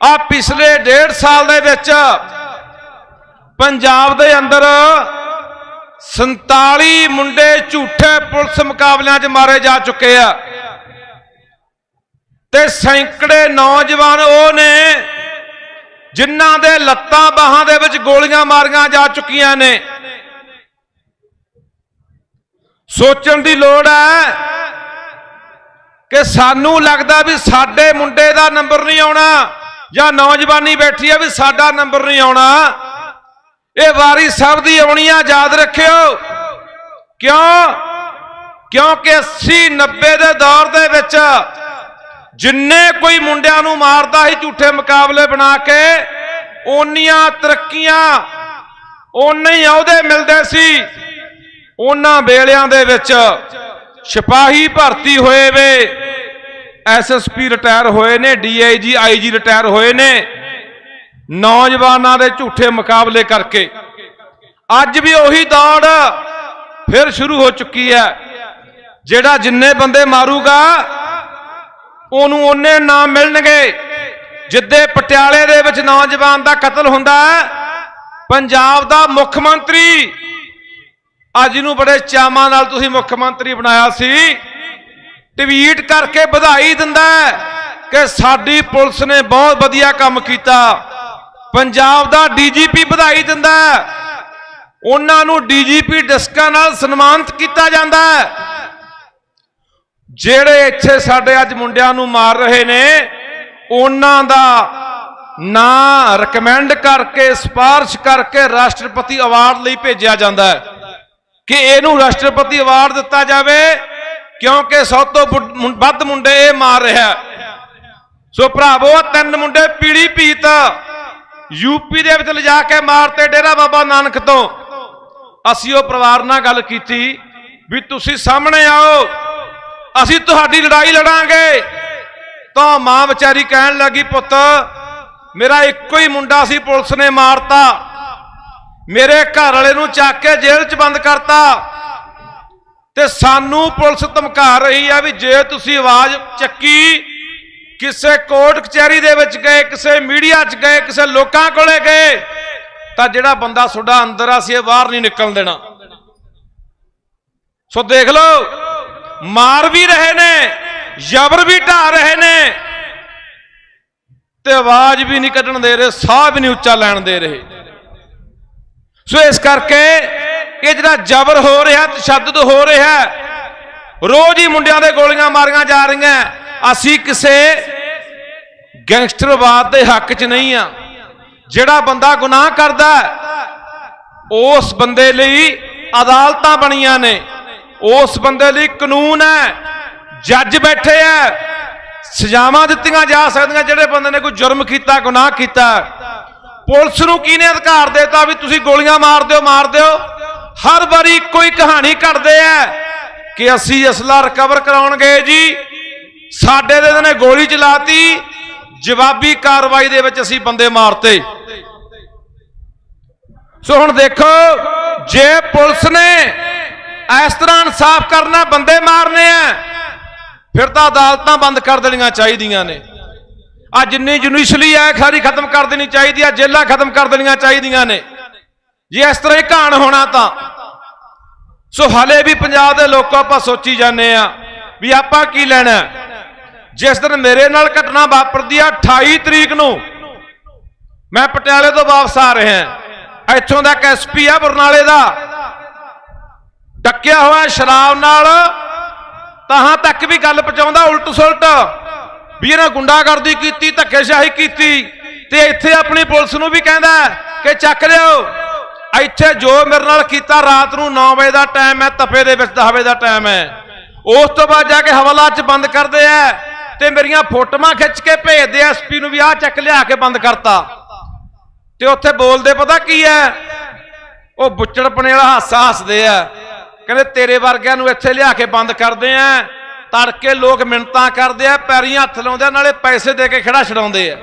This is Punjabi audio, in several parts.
ਆ ਪਿਛਲੇ ਡੇਢ ਸਾਲ ਦੇ ਵਿੱਚ ਪੰਜਾਬ ਦੇ ਅੰਦਰ 47 ਮੁੰਡੇ ਝੂਠੇ ਪੁਲਿਸ ਮੁਕਾਬਲਿਆਂ 'ਚ ਮਾਰੇ ਜਾ ਚੁੱਕੇ ਆ। ਤੇ ਸੈਂਕੜੇ ਨੌਜਵਾਨ ਉਹ ਨੇ ਜਿਨ੍ਹਾਂ ਦੇ ਲੱਤਾਂ ਬਾਹਾਂ ਦੇ ਵਿੱਚ ਗੋਲੀਆਂ ਮਾਰੀਆਂ ਜਾ ਚੁੱਕੀਆਂ ਨੇ। ਸੋਚਣ ਦੀ ਲੋੜ ਹੈ ਕਿ ਸਾਨੂੰ ਲੱਗਦਾ ਵੀ ਸਾਡੇ ਮੁੰਡੇ ਦਾ ਨੰਬਰ ਨਹੀਂ ਆਉਣਾ। ਜਾਂ ਨੌਜਵਾਨੀ ਬੈਠੀ ਹੈ ਵੀ ਸਾਡਾ ਨੰਬਰ ਨਹੀਂ ਆਉਣਾ। ਇਹ ਵਾਰੀ ਸਭ ਦੀ ਆਉਣੀ ਆ ਯਾਦ ਰੱਖਿਓ। ਕਿਉਂ? ਕਿਉਂਕਿ 80 90 ਦੇ ਦੌਰ ਦੇ ਵਿੱਚ ਜਿੰਨੇ ਕੋਈ ਮੁੰਡਿਆਂ ਨੂੰ ਮਾਰਦਾ ਸੀ ਝੂਠੇ ਮੁਕਾਬਲੇ ਬਣਾ ਕੇ, ਓਨੀਆਂ ਤਰੱਕੀਆਂ ਓਨੇ ਹੀ ਅਹੁਦੇ ਮਿਲਦੇ ਸੀ। ਉਹਨਾਂ ਵੇਲਿਆਂ ਦੇ ਵਿੱਚ ਸਿਪਾਹੀ ਭਰਤੀ ਹੋਏ ਵੇ। ਐਸਐਸਪੀ ਰਿਟਾਇਰ ਹੋਏ ਨੇ ਡੀਆਈਜੀ ਆਈਜੀ ਰਿਟਾਇਰ ਹੋਏ ਨੇ। ਨੌਜਵਾਨਾਂ ਦੇ ਝੂਠੇ ਮੁਕਾਬਲੇ ਕਰਕੇ। ਅੱਜ ਵੀ ਉਹੀ ਦੌੜ ਫਿਰ ਸ਼ੁਰੂ ਹੋ ਚੁੱਕੀ ਹੈ। ਜਿਹੜਾ ਜਿੰਨੇ ਬੰਦੇ ਮਾਰੂਗਾ, ਉਹਨੂੰ ਉਹਨੇ ਨਾਮ ਮਿਲਣਗੇ। ਜਿੱਦੇ ਪਟਿਆਲੇ ਦੇ ਵਿੱਚ ਨੌਜਵਾਨ ਦਾ ਕਤਲ ਹੁੰਦਾ ਪੰਜਾਬ ਦਾ ਮੁੱਖ ਮੰਤਰੀ। ਅੱਜ ਨੂੰ ਬੜੇ ਚਾਵਾਂ ਨਾਲ ਤੁਸੀਂ ਮੁੱਖ ਮੰਤਰੀ ਬਣਾਇਆ ਸੀ। ਟਵੀਟ ਕਰਕੇ ਵਧਾਈ ਦਿੰਦਾ ਕਿ ਸਾਡੀ ਪੁਲਿਸ ਨੇ ਬਹੁਤ ਵਧੀਆ ਕੰਮ ਕੀਤਾ। ਪੰਜਾਬ ਦਾ ਡੀਜੀਪੀ ਵਧਾਈ ਦਿੰਦਾ ਉਹਨਾਂ ਨੂੰ ਡੀਜੀਪੀ ਡਿਸਕਾਂ ਨਾਲ ਸਨਮਾਨਿਤ ਕੀਤਾ ਜਾਂਦਾ ਜਿਹੜੇ ਇੱਥੇ ਸਾਡੇ ਅੱਜ ਮੁੰਡਿਆਂ ਨੂੰ ਮਾਰ ਰਹੇ ਨੇ, ਉਹਨਾਂ ਦਾ ਨਾਂ ਰეკਮੈਂਡ ਕਰਕੇ, ਸਿਫਾਰਿਸ਼ ਕਰਕੇ ਰਾਸ਼ਟਰਪਤੀ ਅਵਾਰਡ ਲਈ ਭੇਜਿਆ ਜਾਂਦਾ ਹੈ। ਕਿ ਇਹਨੂੰ ਰਾਸ਼ਟਰਪਤੀ ਅਵਾਰਡ ਦਿੱਤਾ ਜਾਵੇ ਕਿਉਂਕਿ ਸਭ ਤੋਂ ਵੱਧ ਮੁੰਡੇ ਇਹ ਮਾਰ ਰਿਹਾ। ਸੋ ਭਰਾਵੋ, ਆਹ ਤਿੰਨ ਮੁੰਡੇ ਪੀੜੀ ਪੀਤ ਯੂਪੀ ਦੇ ਵਿੱਚ ਲਿਜਾ ਕੇ ਮਾਰਤੇ ਡੇਰਾ ਬਾਬਾ ਨਾਨਕ ਤੋਂ। ਅਸੀਂ ਉਹ ਪਰਿਵਾਰ ਨਾਲ ਗੱਲ ਕੀਤੀ ਵੀ ਤੁਸੀਂ ਸਾਹਮਣੇ ਆਓ, ਅਸੀਂ ਤੁਹਾਡੀ ਲੜਾਈ ਲੜਾਂਗੇ। ਤਾਂ ਮਾਂ ਵਿਚਾਰੀ ਕਹਿਣ ਲੱਗੀ, ਪੁੱਤ, ਮੇਰਾ ਇੱਕੋ ਹੀ ਮੁੰਡਾ ਸੀ, ਪੁਲਿਸ ਨੇ ਮਾਰਤਾ। ਮੇਰੇ ਘਰ ਵਾਲੇ ਨੂੰ ਚੱਕ ਕੇ ਜੇਲ੍ਹ 'ਚ ਬੰਦ ਕਰਤਾ। ਤੇ ਸਾਨੂੰ ਪੁਲਿਸ ਧਮਕਾ ਰਹੀ ਆ ਵੀ ਜੇ ਤੁਸੀਂ ਆਵਾਜ਼ ਚੱਕੀ ਕਿਸੇ ਕੋਰਟ ਕਚਹਿਰੀ ਦੇ ਵਿੱਚ ਗਏ, ਕਿਸੇ ਮੀਡੀਆ 'ਚ ਗਏ, ਕਿਸੇ ਲੋਕਾਂ ਕੋਲੇ ਗਏ, ਤਾਂ ਜਿਹੜਾ ਬੰਦਾ ਤੁਹਾਡਾ ਅੰਦਰ ਆ ਸੀ ਇਹ ਬਾਹਰ ਨਹੀਂ ਨਿਕਲਣ ਦੇਣਾ। ਸੋ ਦੇਖ ਲਓ, ਮਾਰ ਵੀ ਰਹੇ ਨੇ, ਜ਼ਬਰ ਵੀ ਢਾ ਰਹੇ ਨੇ, ਤੇ ਆਵਾਜ਼ ਵੀ ਨਹੀਂ ਕੱਢਣ ਦੇ ਰਹੇ, ਸਾਹ ਵੀ ਨਹੀਂ ਉੱਚਾ ਲੈਣ ਦੇ ਰਹੇ। ਸੋ ਇਸ ਕਰਕੇ ਇਹ ਜਿਹੜਾ ਜ਼ਬਰ ਹੋ ਰਿਹਾ, ਤਸ਼ੱਦਦ ਹੋ ਰਿਹਾ ਰੋਜ਼ ਹੀ ਮੁੰਡਿਆਂ ਦੇ ਗੋਲੀਆਂ ਮਾਰੀਆਂ ਜਾ ਰਹੀਆਂ ਅਸੀਂ ਕਿਸੇ ਗੈਂਗਸਟਰਵਾਦ ਦੇ ਹੱਕ 'ਚ ਨਹੀਂ ਆ ਜਿਹੜਾ ਬੰਦਾ ਗੁਨਾਹ ਕਰਦਾ ਉਸ ਬੰਦੇ ਲਈ ਅਦਾਲਤਾਂ ਬਣੀਆਂ ਨੇ। ਉਸ ਬੰਦੇ ਲਈ ਕਾਨੂੰਨ ਹੈ, ਜੱਜ ਬੈਠੇ ਐ ਸਜ਼ਾਵਾਂ ਦਿੱਤੀਆਂ ਜਾ ਸਕਦੀਆਂ, ਜਿਹੜੇ ਬੰਦੇ ਨੇ ਕੋਈ ਜੁਰਮ ਕੀਤਾ, ਗੁਨਾਹ ਕੀਤਾ। ਪੁਲਿਸ ਨੂੰ ਕਿਹਨੇ ਅਧਿਕਾਰ ਦਿੱਤਾ ਵੀ ਤੁਸੀਂ ਗੋਲੀਆਂ ਮਾਰ ਦਿਓ ਮਾਰ ਦਿਓ ਹਰ ਵਾਰੀ ਕੋਈ ਕਹਾਣੀ ਘੜਦੇ ਐ ਕਿ ਅਸੀਂ ਅਸਲਾ ਰਿਕਵਰ ਕਰਾਉਣ ਗਏ ਜੀ। ਸਾਡੇ ਦੇ ਨੇ ਗੋਲੀ ਚਲਾਤੀ, ਜਵਾਬੀ ਕਾਰਵਾਈ ਦੇ ਵਿੱਚ ਅਸੀਂ ਬੰਦੇ ਮਾਰਤੇ। ਸੋ ਹੁਣ ਦੇਖੋ, ਜੇ ਪੁਲਿਸ ਨੇ ਇਸ ਤਰ੍ਹਾਂ ਇਨਸਾਫ ਕਰਨਾ, ਬੰਦੇ ਮਾਰਨੇ ਆ, ਫਿਰ ਤਾਂ ਅਦਾਲਤਾਂ ਬੰਦ ਕਰ ਦੇਣੀਆਂ ਚਾਹੀਦੀਆਂ ਨੇ। ਆ ਜਿੰਨੀ ਜੁਡੀਸ਼ਲੀ ਹੈ ਖਾਰੀ ਖਤਮ ਕਰ ਦੇਣੀ ਚਾਹੀਦੀ ਆ, ਜੇਲਾਂ ਖਤਮ ਕਰ ਦੇਣੀਆਂ ਚਾਹੀਦੀਆਂ ਨੇ। ਜੇ ਇਸ ਤਰ੍ਹਾਂ ਹੀ ਕਹਾਣ ਹੋਣਾ ਤਾਂ। ਸੋ ਹਲੇ ਵੀ ਪੰਜਾਬ ਦੇ ਲੋਕਾਂ ਆਪਾਂ ਸੋਚੀ ਜਾਂਦੇ ਆ ਵੀ ਆਪਾਂ ਕੀ ਲੈਣਾ। ਜਿਸ ਦਿਨ ਮੇਰੇ ਨਾਲ ਘਟਨਾ ਵਾਪਰਦੀ ਆ 28 ਤਰੀਕ ਨੂੰ, ਮੈਂ ਪਟਿਆਲੇ ਤੋਂ ਵਾਪਸ ਆ ਰਿਹਾ ਇੱਥੋਂ ਦਾ ਐਸਪੀ ਆ ਬਰਨਾਲੇ ਦਾ। ਟੱਕਿਆ ਹੋਇਆ ਸ਼ਰਾਬ ਨਾਲ ਤਾਹਾਂ ਤੱਕ ਵੀ ਗੱਲ ਪਹੁੰਚਾਉਂਦਾ ਉਲਟ ਸੁਲਟ ਵੀ ਇਹਨਾਂ ਗੁੰਡਾਗਰਦੀ ਕੀਤੀ, ਧੱਕੇਸ਼ਾਹੀ ਕੀਤੀ ਤੇ ਇੱਥੇ ਆਪਣੀ ਪੁਲਿਸ ਨੂੰ ਵੀ ਕਹਿੰਦਾ ਕਿ ਚੱਕ ਲਿਓ ਇੱਥੇ ਜੋ ਮੇਰੇ ਨਾਲ ਕੀਤਾ ਰਾਤ ਨੂੰ 9 ਵਜੇ ਦਾ ਟਾਈਮ ਹੈ ਤਫੇ ਦੇ ਵਿੱਚ 10 ਵਜੇ ਦਾ ਟਾਈਮ ਹੈ। ਉਸ ਤੋਂ ਬਾਅਦ ਜਾ ਕੇ ਹਵਾਲਾ 'ਚ ਬੰਦ ਕਰਦੇ ਆ ਤੇ ਮੇਰੀਆਂ ਫੋਟੋਆਂ ਖਿੱਚ ਕੇ ਭੇਜਦੇ ਆ ਐਸਪੀ ਨੂੰ ਵੀ ਆਹ ਚੱਕ ਲਿਆ ਕੇ ਬੰਦ ਕਰਤਾ। ਤੇ ਉੱਥੇ ਬੋਲਦੇ ਪਤਾ ਕੀ ਹੈ? ਉਹ ਬੁੱਚੜਪਣੇ ਵਾਲਾ ਹਾਸਾ ਹੱਸਦੇ ਆ। ਕਹਿੰਦੇ ਤੇਰੇ ਵਰਗਿਆਂ ਨੂੰ ਇੱਥੇ ਲਿਆ ਕੇ ਬੰਦ ਕਰਦੇ ਆ। ਤੜਕੇ ਲੋਕ ਮਿੰਤਾਂ ਕਰਦੇ ਆ, ਪੈਰੀਂ ਹੱਥ ਲਾਉਂਦੇ ਆ, ਨਾਲੇ ਪੈਸੇ ਦੇ ਕੇ ਖੜਾ ਛਡਾਉਂਦੇ ਆ।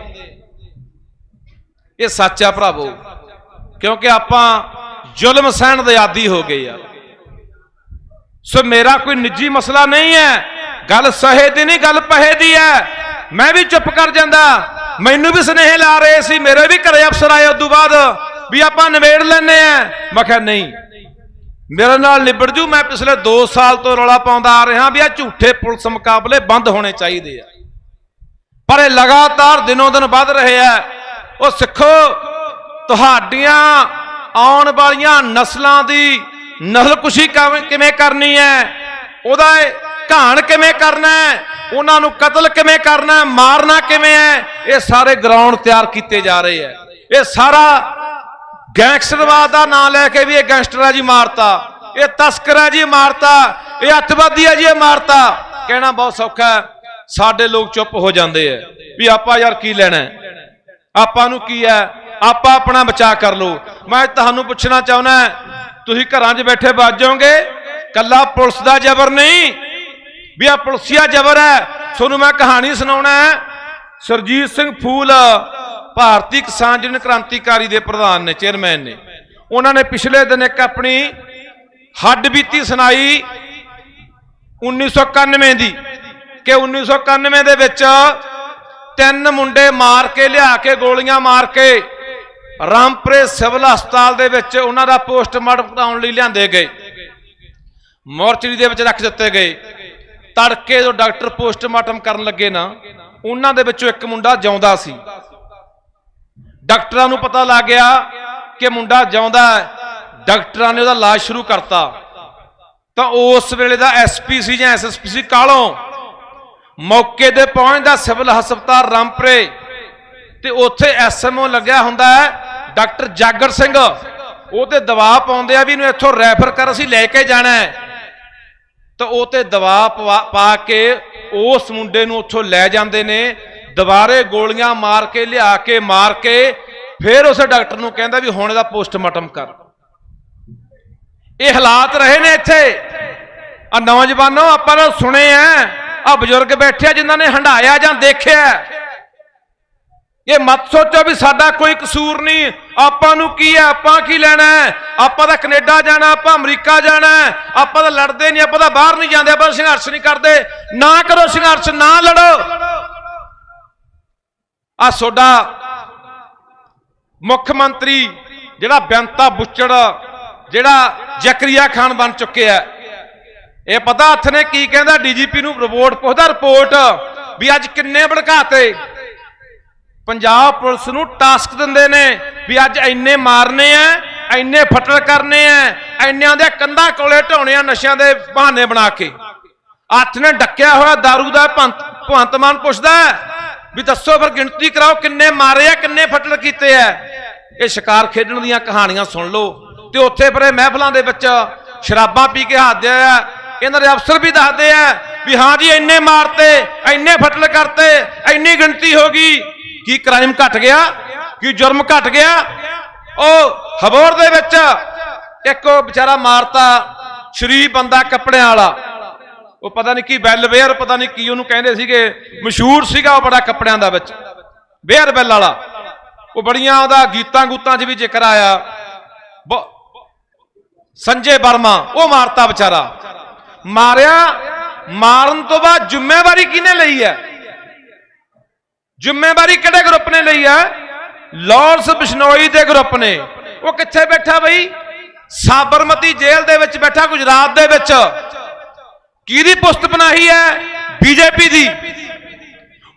ਇਹ ਸੱਚ ਆ ਭਰਾਵੋ। ਕਿਉਂਕਿ ਆਪਾਂ ਜ਼ੁਲਮ ਸਹਿਣ ਦੇ ਆਦੀ ਹੋ ਗਏ ਆ। ਸੋ ਮੇਰਾ ਕੋਈ ਨਿੱਜੀ ਮਸਲਾ ਨਹੀਂ ਹੈ। ਗੱਲ ਸਹੇ ਦੀ ਨਹੀਂ, ਗੱਲ ਪਹੇ ਦੀ ਹੈ। ਮੈਂ ਵੀ ਚੁੱਪ ਕਰ ਜਾਂਦਾ। ਮੈਨੂੰ ਵੀ ਸੁਨੇਹੇ ਲਾ ਰਹੇ ਸੀ। ਮੇਰੇ ਵੀ ਘਰੇ ਅਫਸਰ ਆਏ ਉਦੋਂ ਬਾਅਦ ਵੀ ਆਪਾਂ ਨਿਬੇੜ ਲੈਨੇ ਆ ਮੈਂ ਕਿਹਾ ਨਹੀਂ। ਮੇਰੇ ਨਾਲ ਨਿਬੜ ਜੂ। ਮੈਂ ਪਿਛਲੇ 2 ਸਾਲ ਤੋਂ ਰੌਲਾ ਪਾਉਂਦਾ ਆ ਰਿਹਾ ਵੀ ਆ ਝੂਠੇ ਪੁਲਿਸ ਮੁਕਾਬਲੇ ਬੰਦ ਹੋਣੇ ਚਾਹੀਦੇ ਆ। ਪਰ ਇਹ ਲਗਾਤਾਰ ਦਿਨੋਂ ਦਿਨ ਵੱਧ ਰਹੇ ਆ। ਉਹ ਸਿੱਖੋ। ਤੁਹਾਡੀਆਂ ਆਉਣ ਵਾਲੀਆਂ ਨਸਲਾਂ ਦੀ ਨਸਲਕੁਸ਼ੀ ਕਿਵੇਂ ਕਰਨੀ ਹੈ? ਉਹਦਾ ਘਾਣ ਕਿਵੇਂ ਕਰਨਾ ਹੈ? ਉਹਨਾਂ ਨੂੰ ਕਤਲ ਕਿਵੇਂ ਕਰਨਾ ਹੈ? ਮਾਰਨਾ ਕਿਵੇਂ ਹੈ? ਇਹ ਸਾਰੇ ਗਰਾਊਂਡ ਤਿਆਰ ਕੀਤੇ ਜਾ ਰਹੇ ਹੈ। ਇਹ ਸਾਰਾ ਗੈਂਗਸਟਰਵਾਦ ਦਾ ਨਾਂ ਲੈ ਕੇ ਵੀ ਇਹ ਗੈਂਗਸਟਰ ਆ ਜੀ ਮਾਰਤਾ। ਇਹ ਤਸਕਰ ਹੈ ਜੀ ਮਾਰਤਾ। ਇਹ ਅੱਤਵਾਦੀ ਹੈ ਜੀ ਇਹ ਮਾਰਤਾ। ਕਹਿਣਾ ਬਹੁਤ ਸੌਖਾ ਹੈ। ਸਾਡੇ ਲੋਕ ਚੁੱਪ ਹੋ ਜਾਂਦੇ ਆ ਵੀ ਆਪਾਂ ਯਾਰ ਕੀ ਲੈਣਾ ਆਪਾਂ ਨੂੰ ਕੀ ਹੈ? ਆਪਾਂ ਆਪਣਾ ਬਚਾਅ ਕਰ ਲਓ। ਮੈਂ ਤੁਹਾਨੂੰ ਪੁੱਛਣਾ ਚਾਹੁੰਦਾ ਤੁਸੀਂ ਘਰਾਂ 'ਚ ਬੈਠੇ ਵੱਜ ਜਾਓਗੇ? ਕੱਲਾ ਪੁਲਿਸ ਦਾ ਜ਼ਬਰ ਨਹੀਂ। ਵੀ ਆ ਪੁਲਸੀਆ ਜ਼ਬਰ ਹੈ। ਤੁਹਾਨੂੰ ਮੈਂ ਕਹਾਣੀ ਸੁਣਾਉਣਾ ਹੈ। ਸਰਜੀਤ ਸਿੰਘ ਫੂਲ, ਭਾਰਤੀ ਕਿਸਾਨ ਯੂਨੀਅਨ ਕ੍ਰਾਂਤੀਕਾਰੀ ਦੇ ਪ੍ਰਧਾਨ ਨੇ, ਚੇਅਰਮੈਨ ਨੇ। ਉਹਨਾਂ ਨੇ ਪਿਛਲੇ ਦਿਨ ਇੱਕ ਆਪਣੀ ਹੱਡ ਬੀਤੀ ਸੁਣਾਈ 1991 ਦੀ, ਕਿ 1991 ਦੇ ਵਿੱਚ ਤਿੰਨ ਮੁੰਡੇ ਮਾਰ ਕੇ, ਲਿਆ ਕੇ, ਗੋਲੀਆਂ ਮਾਰ ਕੇ ਰਾਮਪੁਰੇ ਸਿਵਲ ਹਸਪਤਾਲ ਦੇ ਵਿੱਚ ਉਹਨਾਂ ਦਾ ਪੋਸਟਮਾਰਟਮ ਕਰਾਉਣ ਲਈ ਲਿਆਂਦੇ ਗਏ। ਮੋਰਚਰੀ ਦੇ ਵਿੱਚ ਰੱਖ ਦਿੱਤੇ ਗਏ। ਤੜਕੇ ਜਦੋਂ ਡਾਕਟਰ ਪੋਸਟਮਾਰਟਮ ਕਰਨ ਲੱਗੇ ਨਾ, ਉਹਨਾਂ ਦੇ ਵਿੱਚੋਂ ਇੱਕ ਮੁੰਡਾ ਜਿਉਂਦਾ ਸੀ। ਡਾਕਟਰਾਂ ਨੂੰ ਪਤਾ ਲੱਗ ਗਿਆ ਕਿ ਮੁੰਡਾ ਜਿਉਂਦਾ ਹੈ। ਡਾਕਟਰਾਂ ਨੇ ਉਹਦਾ ਇਲਾਜ ਸ਼ੁਰੂ ਕਰਤਾ। ਤਾਂ ਉਸ ਵੇਲੇ ਦਾ ਐਸਪੀ ਸੀ ਜਾਂ ਐਸਐਸਪੀ ਸੀ ਕਾਲੋਂ ਮੌਕੇ ਤੇ ਪਹੁੰਚਦਾ ਸਿਵਲ ਹਸਪਤਾਲ ਰਾਮਪੁਰੇ। ਤੇ ਉੱਥੇ ਐਸਐਮਓ ਲੱਗਿਆ ਹੁੰਦਾ ਹੈ ਡਾਕਟਰ ਜਾਗਰ ਸਿੰਘ ਉਹ ਤੇ ਦਬਾਅ ਪਾਉਂਦੇ ਆ ਵੀ ਇਹਨੂੰ ਇੱਥੋਂ ਰੈਫਰ ਕਰ, ਅਸੀਂ ਲੈ ਕੇ ਜਾਣਾ ਹੈ। ਤਾਂ ਉਹ ਤੇ ਦਬਾਅ ਪਵਾ- ਪਾ ਕੇ ਉਸ ਮੁੰਡੇ ਨੂੰ ਉੱਥੋਂ ਲੈ ਜਾਂਦੇ ਨੇ, ਦੁਬਾਰੇ ਗੋਲੀਆਂ ਮਾਰ ਕੇ, ਲਿਆ ਕੇ, ਮਾਰ ਕੇ, ਫਿਰ ਉਸ ਡਾਕਟਰ ਨੂੰ ਕਹਿੰਦਾ ਵੀ ਹੁਣ ਇਹਦਾ ਪੋਸਟਮਾਰਟਮ ਕਰ। ਇਹ ਹਾਲਾਤ ਰਹੇ ਨੇ ਇੱਥੇ। ਆ ਨੌਜਵਾਨੋ, ਆਪਾਂ ਨੇ ਸੁਣੇ ਆ ਆ ਬਜ਼ੁਰਗ ਬੈਠੇ ਆ ਜਿਨ੍ਹਾਂ ਨੇ ਹੰਡਾਇਆ ਜਾਂ ਦੇਖਿਆ। ਇਹ ਮਤ ਸੋਚੋ ਵੀ ਸਾਡਾ ਕੋਈ ਕਸੂਰ ਨਹੀਂ। ਆਪਾਂ ਨੂੰ ਕੀ ਹੈ? ਆਪਾਂ ਕੀ ਲੈਣਾ ਹੈ? ਆਪਾਂ ਤਾਂ ਕੈਨੇਡਾ ਜਾਣਾ, ਆਪਾਂ ਅਮਰੀਕਾ ਜਾਣਾ ਆਪਾਂ ਤਾਂ ਲੜਦੇ ਨਹੀਂ, ਆਪਾਂ ਤਾਂ ਬਾਹਰ ਨਹੀਂ ਜਾਂਦੇ, ਆਪਾਂ ਸੰਘਰਸ਼ ਨਹੀਂ ਕਰਦੇ। ਨਾ ਕਰੋ ਸੰਘਰਸ਼, ਨਾ ਲੜੋ। ਆ ਸੋਡਾ ਮੁੱਖ ਮੰਤਰੀ ਜਿਹੜਾ ਬੇਅੰਤਾ ਬੁੱਚੜ, ਜਿਹੜਾ ਜ਼ਕਰੀਆ ਖਾਨ ਬਣ ਚੁੱਕਿਆ ਹੈ। ਇਹ ਪਤਾ ਹੱਥ ਨੇ ਕੀ ਕਹਿੰਦਾ? ਡੀਜੀਪੀ ਨੂੰ ਰਿਪੋਰਟ, ਪੁੱਛਦਾ ਰਿਪੋਰਟ ਵੀ ਅੱਜ ਕਿੰਨੇ ਭੜਕਾਤੇ। ਪੰਜਾਬ ਪੁਲਿਸ ਨੂੰ ਟਾਸਕ ਦਿੰਦੇ ਨੇ ਵੀ ਅੱਜ ਇੰਨੇ ਮਾਰਨੇ ਆ ਇੰਨੇ ਫੱਟੜ ਕਰਨੇ ਆ ਇੰਨਿਆਂ ਦੇ ਕੰਧਾਂ ਕੋਲੇ ਢਾਉਣੇ ਆ ਨਸ਼ਿਆਂ ਦੇ ਬਹਾਨੇ ਬਣਾ ਕੇ। ਹੱਥ ਨੇ ਡੱਕਿਆ ਹੋਇਆ दारू ਦਾ ਭੰਤ ਭਗਵੰਤ ਮਾਨ ਪੁੱਛਦਾ ਵੀ ਦੱਸੋ ਫਿਰ ਗਿਣਤੀ ਕਰਾਓ ਕਿੰਨੇ ਮਾਰੇ ਆ ਕਿੰਨੇ ਫੱਟੜ ਕੀਤੇ ਆ ਇਹ ਸ਼ਿਕਾਰ ਖੇਡਣ ਦੀਆਂ ਕਹਾਣੀਆਂ ਸੁਣ ਲਓ। ਤੇ ਉੱਥੇ ਫਿਰ ਮਹਿਫਲਾਂ ਦੇ ਵਿੱਚ ਸ਼ਰਾਬਾਂ ਪੀ ਕੇ ਹੱਸਦੇ ਆ ਇਹਨਾਂ ਦੇ ਅਫਸਰ ਵੀ ਦੱਸਦੇ ਆ ਵੀ ਹਾਂ ਜੀ, ਇੰਨੇ ਮਾਰਤੇ, ਇੰਨੇ ਫੱਟੜ ਕਰਤੇ, ਇੰਨੀ ਗਿਣਤੀ ਹੋ ਗਈ। ਕੀ ਕ੍ਰਾਈਮ ਘਟ ਗਿਆ? ਕੀ ਜੁਰਮ ਘਟ ਗਿਆ? ਉਹ ਹਬੋਰ ਦੇ ਵਿੱਚ ਇੱਕ ਉਹ ਵਿਚਾਰਾ ਮਾਰਤਾ, ਸ਼ਰੀਫ ਬੰਦਾ ਕੱਪੜਿਆਂ ਵਾਲਾ। ਉਹ ਪਤਾ ਨਹੀਂ ਕੀ ਬੈਲਵੇਅਰ ਪਤਾ ਨਹੀਂ ਕੀ ਉਹਨੂੰ ਕਹਿੰਦੇ ਸੀਗੇ, ਮਸ਼ਹੂਰ ਸੀਗਾ ਉਹ ਬੜਾ ਕੱਪੜਿਆਂ ਦਾ ਵਿੱਚ। ਵੇਅਰ ਬੈਲ ਵਾਲਾ। ਉਹ ਬੜੀਆਂ ਉਹਦਾ ਗੀਤਾਂ ਗੂਤਾਂ 'ਚ ਵੀ ਜ਼ਿਕਰ ਆਇਆ। ਸੰਜੇ ਵਰਮਾ, ਉਹ ਮਾਰਤਾ ਵਿਚਾਰਾ। ਮਾਰਿਆ, ਮਾਰਨ ਤੋਂ ਬਾਅਦ ਜ਼ਿੰਮੇਵਾਰੀ ਕਿਹਨੇ ਲਈ ਹੈ? ਜ਼ਿੰਮੇਵਾਰੀ ਕਿਹੜੇ ਗਰੁੱਪ ਨੇ ਲਈ ਹੈ? ਲਾਰੈਂਸ ਬਿਸ਼ਨੋਈ ਦੇ ਗਰੁੱਪ ਨੇ। ਉਹ ਕਿੱਥੇ ਬੈਠਾ ਬਈ? ਸਾਬਰਮਤੀ ਜੇਲ੍ਹ ਦੇ ਵਿੱਚ ਬੈਠਾ, ਗੁਜਰਾਤ ਦੇ ਵਿੱਚ। ਕਿਹਦੀ ਪੁਸਤ ਬਣਾਈ ਹੈ? ਬੀਜੇਪੀ ਦੀ।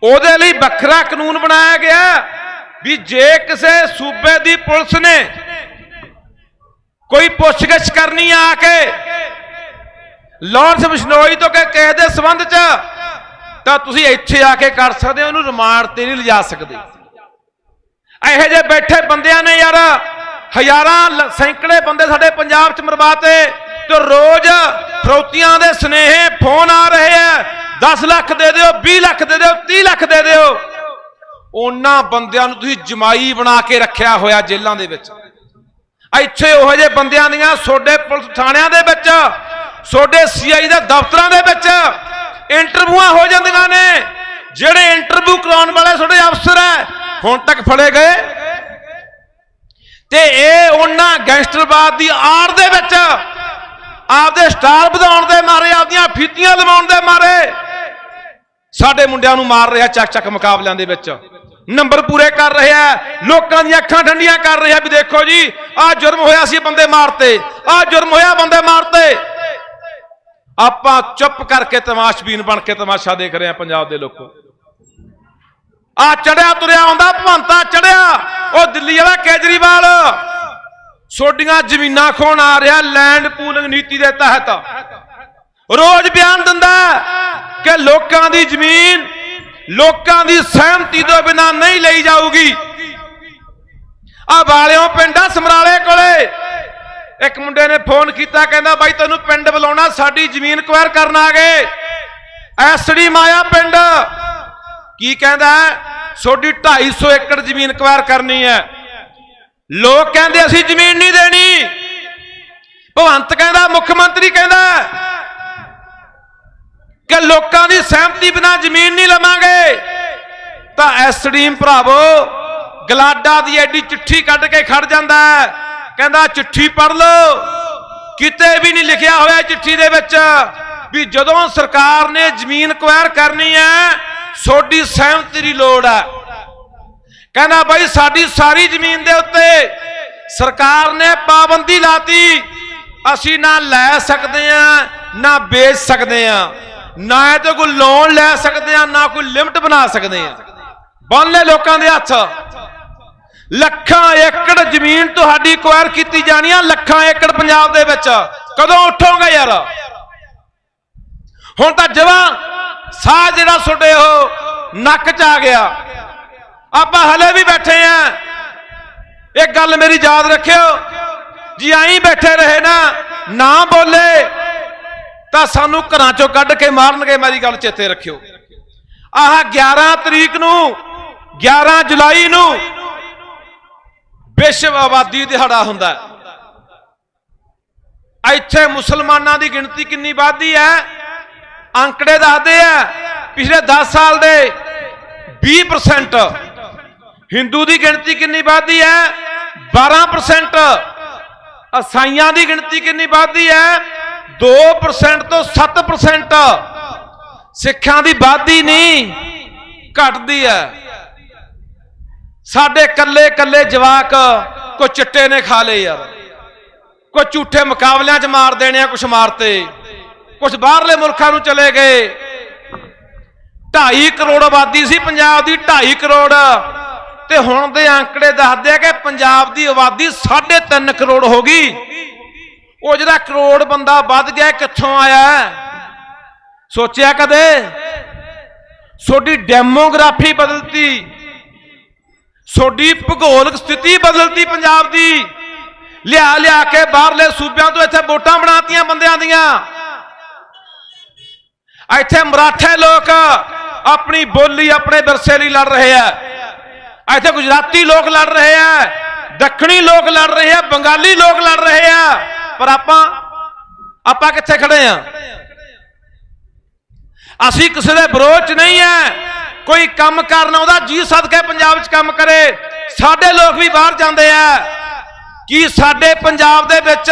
ਉਹਦੇ ਲਈ ਵੱਖਰਾ ਕਾਨੂੰਨ ਬਣਾਇਆ ਗਿਆ ਵੀ ਜੇ ਕਿਸੇ ਸੂਬੇ ਦੀ ਪੁਲਿਸ ਨੇ ਕੋਈ ਪੁੱਛਗਿੱਛ ਕਰਨੀ ਆ ਕੇ ਲਾਰੈਂਸ ਬਿਸ਼ਨੋਈ ਤੋਂ ਕਿਸੇ ਦੇ ਸੰਬੰਧ 'ਚ ਤਾਂ ਤੁਸੀਂ ਇੱਥੇ ਆ ਕੇ ਕਰ ਸਕਦੇ ਹੋ, ਉਹਨੂੰ ਰਿਮਾਂਡ ਤੇ ਨਹੀਂ ਲਿਜਾ ਸਕਦੇ। ਇਹੋ ਜਿਹੇ ਬੈਠੇ ਬੰਦਿਆਂ ਨੇ ਯਾਰ, ਹਜ਼ਾਰਾਂ ਸੈਂਕੜੇ ਬੰਦੇ ਸਾਡੇ ਪੰਜਾਬ 'ਚ ਮਰਵਾਤੇ ਤੇ ਰੋਜ਼ ਫਰੌਤੀਆਂ ਦੇ ਸਨੇਹੇ ਫੋਨ ਆ ਰਹੇ ਆ 10 ਲੱਖ ਦੇ ਦਿਓ 20 ਲੱਖ ਦੇ ਦਿਓ 30 ਲੱਖ ਦੇ ਦਿਓ। ਉਹਨਾਂ ਬੰਦਿਆਂ ਨੂੰ ਤੁਸੀਂ ਜਮਾਈ ਬਣਾ ਕੇ ਰੱਖਿਆ ਹੋਇਆ ਜੇਲ੍ਹਾਂ ਦੇ ਵਿੱਚ। ਇੱਥੇ ਉਹੋ ਜਿਹੇ ਬੰਦਿਆਂ ਦੀਆਂ, ਸੋਡੇ ਪੁਲਿਸ ਥਾਣਿਆਂ ਦੇ ਵਿੱਚ, ਸੋਡੇ ਸੀਆਈ ਦੇ ਦਫ਼ਤਰਾਂ ਦੇ ਵਿੱਚ ਇੰਟਰਵਿਊਆਂ ਹੋ ਜਾਂਦੀਆਂ ਨੇ। ਜਿਹੜੇ ਇੰਟਰਵਿਊ ਕਰਾਉਣ ਵਾਲੇ ਤੁਹਾਡੇ ਅਫਸਰ ਹੈ, ਹੁਣ ਤੱਕ ਫੜੇ ਗਏ। ਤੇ ਇਹ ਉਹਨਾਂ ਗੈਂਗਸਟਰਵਾਦ ਦੀ ਆੜ ਦੇ ਵਿੱਚ ਆਪਦੇ ਸਟਾਰ ਵਧਾਉਣ ਦੇ ਮਾਰੇ, ਆਪਦੀਆਂ ਫੀਤੀਆਂ ਲਵਾਉਣ ਦੇ ਮਾਰੇ। ਸਾਡੇ ਮੁੰਡਿਆਂ ਨੂੰ ਮਾਰ ਰਿਹਾ ਚੱਕ ਚੱਕ ਮੁਕਾਬਲਿਆਂ ਦੇ ਵਿੱਚ। ਨੰਬਰ ਪੂਰੇ ਕਰ ਰਿਹਾ ਹੈ, ਲੋਕਾਂ ਦੀਆਂ ਅੱਖਾਂ ਠੰਡੀਆਂ ਕਰ ਰਿਹਾ ਵੀ ਦੇਖੋ ਜੀ, ਆਹ ਜੁਰਮ ਹੋਇਆ ਸੀ ਬੰਦੇ ਮਾਰਤੇ, ਆਹ ਜੁਰਮ ਹੋਇਆ ਬੰਦੇ ਮਾਰਤੇ। ਆਪਾਂ ਚੁੱਪ ਕਰਕੇ ਤਮਾਸ਼ਬੀਨ ਬਣ ਕੇ ਤਮਾਸ਼ਾ ਦੇਖ ਰਹੇ ਹਾਂ ਪੰਜਾਬ ਦੇ ਲੋਕੋ। ਆ ਚੜਿਆ, ਤੁਰਿਆ ਆਉਂਦਾ, ਭਵੰਤਾ ਚੜਿਆ। ਉਹ ਦਿੱਲੀ ਵਾਲਾ ਕੇਜਰੀਵਾਲ। ਸੋਡੀਆਂ ਜ਼ਮੀਨਾਂ ਖੋਣ ਆ ਰਿਹਾ ਲੈਂਡ ਪੂਲਿੰਗ ਨੀਤੀ ਦੇ ਤਹਿਤ। ਰੋਜ਼ ਬਿਆਨ ਦਿੰਦਾ ਕਿ ਲੋਕਾਂ ਦੀ ਜ਼ਮੀਨ ਲੋਕਾਂ ਦੀ ਸਹਿਮਤੀ ਤੋਂ ਬਿਨਾ ਨਹੀਂ ਲਈ ਜਾਊਗੀ। ਆ ਵਾਲਿਓ ਪਿੰਡਾ ਸਮਰਾਲੇ ਕੋਲੇ। ਇੱਕ ਮੁੰਡੇ ਨੇ ਫੋਨ ਕੀਤਾ, ਕਹਿੰਦਾ ਬਾਈ ਤੈਨੂੰ ਪਿੰਡ ਬੁਲਾਉਣਾ, ਸਾਡੀ ਜ਼ਮੀਨ ਕੁਐਰ ਕਰਨ ਆ ਗਏ। ਐਸਡੀ ਮਾਇਆ ਪਿੰਡ। ਕੀ ਕਹਿੰਦਾ? ਤੁਹਾਡੀ 250 ਏਕੜ ਜ਼ਮੀਨ ਕੁਐਰ ਕਰਨੀ ਹੈ। ਲੋਕ ਕਹਿੰਦੇ ਅਸੀਂ ਜ਼ਮੀਨ ਨਹੀਂ ਦੇਣੀ। ਭਵੰਤ ਕਹਿੰਦਾ, ਮੁੱਖ ਮੰਤਰੀ ਕਹਿੰਦਾ ਕਿ ਲੋਕਾਂ ਦੀ ਸਹਿਮਤੀ ਬਿਨਾ ਜ਼ਮੀਨ ਨਹੀਂ ਲਵਾਂਗੇ। ਤਾਂ ਐਸਡੀਐਮ ਭਰਾਵੋ, ਗਲਾਡਾ ਦੀ ਐਡੀ ਚਿੱਠੀ ਕੱਢ ਕੇ ਖੜ ਜਾਂਦਾ ਹੈ। ਕਹਿੰਦਾ ਚਿੱਠੀ ਪੜ੍ਹ ਲਓ। ਕਿਤੇ ਵੀ ਨਹੀਂ ਲਿਖਿਆ ਹੋਇਆ ਚਿੱਠੀ ਦੇ ਵਿੱਚ ਵੀ ਜਦੋਂ ਸਰਕਾਰ ਨੇ ਜ਼ਮੀਨ ਕੁਐਰ ਕਰਨੀ ਹੈ, ਸੋਡੀ ਸਹਿਮਤੀ ਦੀ ਲੋੜ ਹੈ। ਕਹਿੰਦਾ ਬਾਈ ਸਾਡੀ ਸਾਰੀ ਜ਼ਮੀਨ ਦੇ ਉੱਤੇ ਸਰਕਾਰ ਨੇ ਪਾਬੰਦੀ ਲਾਤੀ। ਅਸੀਂ ਨਾ ਲੈ ਸਕਦੇ ਆ ਨਾ ਵੇਚ ਸਕਦੇ ਆ ਨਾ ਇਹ ਤੇ ਕੋਈ ਲੋਨ ਲੈ ਸਕਦੇ ਆ ਨਾ ਕੋਈ ਲਿਮਟ ਬਣਾ ਸਕਦੇ ਆ ਬੰਨ ਲੈ ਲੋਕਾਂ ਦੇ ਹੱਥ। ਲੱਖਾਂ ਏਕੜ ਜ਼ਮੀਨ ਤੁਹਾਡੀ ਕੁਐਰ ਕੀਤੀ ਜਾਣੀ ਆ, ਲੱਖਾਂ ਏਕੜ ਪੰਜਾਬ ਦੇ ਵਿੱਚ। ਕਦੋਂ ਉੱਠੋਗੇ ਯਾਰ? ਹੁਣ ਤਾਂ ਜਵਾਂ, ਸਾਹ ਜਿਹੜਾ ਛੁੱਟੇ ਹੋ ਨੱਕ 'ਚ ਆ ਗਿਆ। ਆਪਾਂ ਹਲੇ ਵੀ ਬੈਠੇ ਆ। ਇਹ ਗੱਲ ਮੇਰੀ ਯਾਦ ਰੱਖਿਓ, ਜੀ ਆਈ ਬੈਠੇ ਰਹੇ ਨਾ ਨਾ ਬੋਲੇ, ਤਾਂ ਸਾਨੂੰ ਘਰਾਂ ਚੋਂ ਕੱਢ ਕੇ ਮਾਰਨਗੇ, ਮੇਰੀ ਗੱਲ ਚੇਤੇ ਰੱਖਿਓ। ਆਹ 11 ਤਰੀਕ ਨੂੰ 11 ਜੁਲਾਈ ਨੂੰ ਵਿਸ਼ਵ ਆਬਾਦੀ ਦਿਹਾੜਾ ਹੁੰਦਾ ਇੱਥੇ ਮੁਸਲਮਾਨਾਂ ਦੀ ਗਿਣਤੀ ਕਿੰਨੀ ਵੱਧਦੀ ਹੈ? ਅੰਕੜੇ ਦੱਸਦੇ ਆ ਪਿਛਲੇ 10 ਸਾਲ ਦੇ 20% ਹਿੰਦੂ ਦੀ ਗਿਣਤੀ ਕਿੰਨੀ ਵੱਧਦੀ ਹੈ? 12% ਅਸਾਈਆਂ ਦੀ ਗਿਣਤੀ ਕਿੰਨੀ ਵੱਧਦੀ ਹੈ? 2% ਤੋਂ 7% ਸਿੱਖਾਂ ਦੀ ਵਾਧੀ ਨਹੀਂ, ਘਟਦੀ ਹੈ। ਸਾਡੇ ਕੱਲੇ ਕੱਲੇ ਜਵਾਕ ਕੋ ਚਿੱਟੇ ਨੇ ਖਾ ਲਏ ਯਾਰ ਕੋ ਝੂਠੇ ਮੁਕਾਬਲਿਆਂ 'ਚ ਮਾਰ ਦੇਣੇ ਆ, ਕੁਛ ਮਾਰਤੇ। ਕੁਛ ਬਾਹਰਲੇ ਮੁਲਕਾਂ ਨੂੰ ਚਲੇ ਗਏ। 2.5 ਕਰੋੜ ਆਬਾਦੀ ਸੀ ਪੰਜਾਬ ਦੀ 2.5 ਕਰੋੜ। ਤੇ ਹੁਣ ਦੇ ਅੰਕੜੇ ਦੱਸਦੇ ਆ ਕਿ ਪੰਜਾਬ ਦੀ ਆਬਾਦੀ 3.5 ਕਰੋੜ ਹੋ ਗਈ। ਉਹ ਜਿਹੜਾ ਕਰੋੜ ਬੰਦਾ ਵੱਧ ਗਿਆ ਕਿੱਥੋਂ ਆਇਆ? ਸੋਚਿਆ ਕਦੇ? ਤੁਹਾਡੀ ਡੈਮੋਗ੍ਰਾਫੀ ਬਦਲਤੀ। ਤੁਹਾਡੀ ਭੂਗੋਲਿਕ ਸਥਿਤੀ ਬਦਲਤੀ ਪੰਜਾਬ ਦੀ। ਲਿਆ ਲਿਆ ਕੇ ਬਾਹਰਲੇ ਸੂਬਿਆਂ ਤੋਂ ਇੱਥੇ ਵੋਟਾਂ ਬਣਾਤੀਆਂ ਬੰਦਿਆਂ ਦੀਆਂ। ਇੱਥੇ ਮਰਾਠੇ ਲੋਕ ਆਪਣੀ ਬੋਲੀ, ਆਪਣੇ ਵਿਰਸੇ ਲਈ ਲੜ ਰਹੇ ਆ। ਇੱਥੇ ਗੁਜਰਾਤੀ ਲੋਕ ਲੜ ਰਹੇ ਆ, ਦੱਖਣੀ ਲੋਕ ਲੜ ਰਹੇ ਆ, ਬੰਗਾਲੀ ਲੋਕ ਲੜ ਰਹੇ ਆ। ਪਰ ਆਪਾਂ ਆਪਾਂ ਕਿੱਥੇ ਖੜੇ ਆ? ਅਸੀਂ ਕਿਸੇ ਦੇ ਵਿਰੋਧ ਚ ਨਹੀਂ ਐ ਕੋਈ ਕੰਮ ਕਰਨ ਆਉਂਦਾ, ਜੀ ਸਦਕੇ ਪੰਜਾਬ 'ਚ ਕੰਮ ਕਰੇ। ਸਾਡੇ ਲੋਕ ਵੀ ਬਾਹਰ ਜਾਂਦੇ ਆ। ਕੀ ਸਾਡੇ ਪੰਜਾਬ ਦੇ ਵਿੱਚ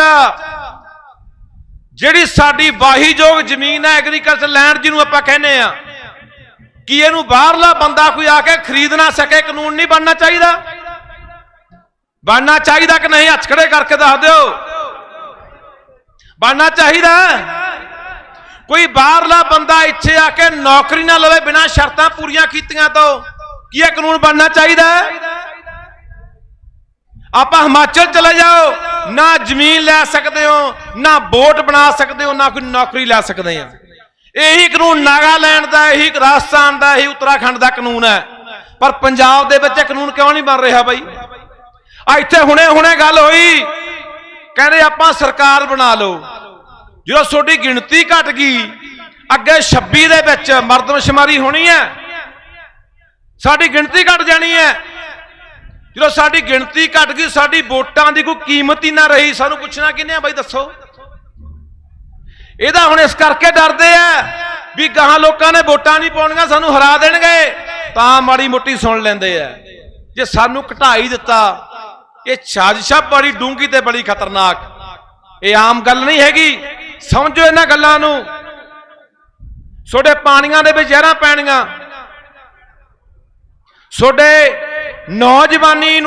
ਜਿਹੜੀ ਸਾਡੀ ਵਾਹੀਯੋਗ ਜ਼ਮੀਨ ਹੈ ਐਗਰੀਕਲਚਰ ਲੈਂਡ ਜਿਹਨੂੰ ਆਪਾਂ ਕਹਿੰਦੇ ਆ, ਕੀ ਇਹਨੂੰ ਬਾਹਰਲਾ ਬੰਦਾ ਕੋਈ ਆ ਕੇ ਖਰੀਦ ਨਾ ਸਕੇ? ਕਾਨੂੰਨ ਨਹੀਂ ਬਣਨਾ ਚਾਹੀਦਾ। ਬਣਨਾ ਚਾਹੀਦਾ ਕਿ ਨਹੀਂ? ਹੱਥ ਖੜੇ ਕਰਕੇ ਦੱਸ ਦਿਓ। ਬਣਨਾ ਚਾਹੀਦਾ। ਕੋਈ ਬਾਹਰਲਾ ਬੰਦਾ ਇੱਥੇ ਆ ਕੇ ਨੌਕਰੀ ਨਾ ਲਵੇ, ਬਿਨਾਂ ਸ਼ਰਤਾਂ ਪੂਰੀਆਂ ਕੀਤੀਆਂ ਤੋਂ ਕੀ ਇਹ ਕਾਨੂੰਨ ਬਣਨਾ ਚਾਹੀਦਾ ਆਪਾਂ ਹਿਮਾਚਲ ਚਲੇ ਜਾਓ, ਨਾ ਜ਼ਮੀਨ ਲੈ ਸਕਦੇ ਹੋ, ਨਾ ਵੋਟ ਬਣਾ ਸਕਦੇ ਹੋ, ਨਾ ਕੋਈ ਨੌਕਰੀ ਲੈ ਸਕਦੇ ਆ ਇਹੀ ਕਾਨੂੰਨ ਨਾਗਾਲੈਂਡ ਦਾ, ਇਹੀ ਰਾਜਸਥਾਨ ਦਾ, ਇਹੀ ਉੱਤਰਾਖੰਡ ਦਾ ਕਾਨੂੰਨ ਹੈ। ਪਰ ਪੰਜਾਬ ਦੇ ਵਿੱਚ ਇਹ ਕਾਨੂੰਨ ਕਿਉਂ ਨਹੀਂ ਬਣ ਰਿਹਾ ਬਾਈ? ਆ ਇੱਥੇ ਹੁਣੇ ਹੁਣੇ ਗੱਲ ਹੋਈ। ਕਹਿੰਦੇ ਆਪਾਂ ਸਰਕਾਰ ਬਣਾ ਲਓ। ਜਦੋਂ ਤੁਹਾਡੀ ਗਿਣਤੀ ਘਟ ਗਈ, ਅੱਗੇ 26 ਦੇ ਵਿੱਚ ਮਰਦਮਸ਼ੁਮਾਰੀ ਹੋਣੀ ਹੈ। ਸਾਡੀ ਗਿਣਤੀ ਘਟ ਜਾਣੀ ਹੈ। ਜਦੋਂ ਸਾਡੀ ਗਿਣਤੀ ਘਟ ਗਈ, ਸਾਡੀ ਵੋਟਾਂ ਦੀ ਕੋਈ ਕੀਮਤ ਹੀ ਨਾ ਰਹੀ। ਸਾਨੂੰ ਪੁੱਛਣਾ ਕਿੰਨੇ ਆ ਬਾਈ, ਦੱਸੋ। ਇਹਦਾ ਹੁਣ ਇਸ ਕਰਕੇ ਡਰਦੇ ਆ ਵੀ ਗਾਹਾਂ ਲੋਕਾਂ ਨੇ ਵੋਟਾਂ ਨਹੀਂ ਪਾਉਣੀਆਂ, ਸਾਨੂੰ ਹਰਾ ਦੇਣਗੇ। ਤਾਂ ਮਾੜੀ ਮੋਟੀ ਸੁਣ ਲੈਂਦੇ ਆ। ਜੇ ਸਾਨੂੰ ਘਟਾਈ ਦਿੱਤਾ, ਇਹ ਸਾਜ਼ਿਸ਼ਾ ਬੜੀ ਡੂੰਗੀ ਤੇ ਬੜੀ ਖਤਰਨਾਕ। ਇਹ ਆਮ ਗੱਲ ਨਹੀਂ ਹੈਗੀ। ਸਮਝੋ ਇਹਨਾਂ ਗੱਲਾਂ ਨੂੰ। ਛੋਡੇ ਪਾਣੀਆਂ ਦੇ ਵਿੱਚ ਜ਼ਹਿਰਾਂ ਪੈਣੀਆਂ। ਤੁਹਾਡੇ ਨੌਜਵਾਨੀ ਨੂੰ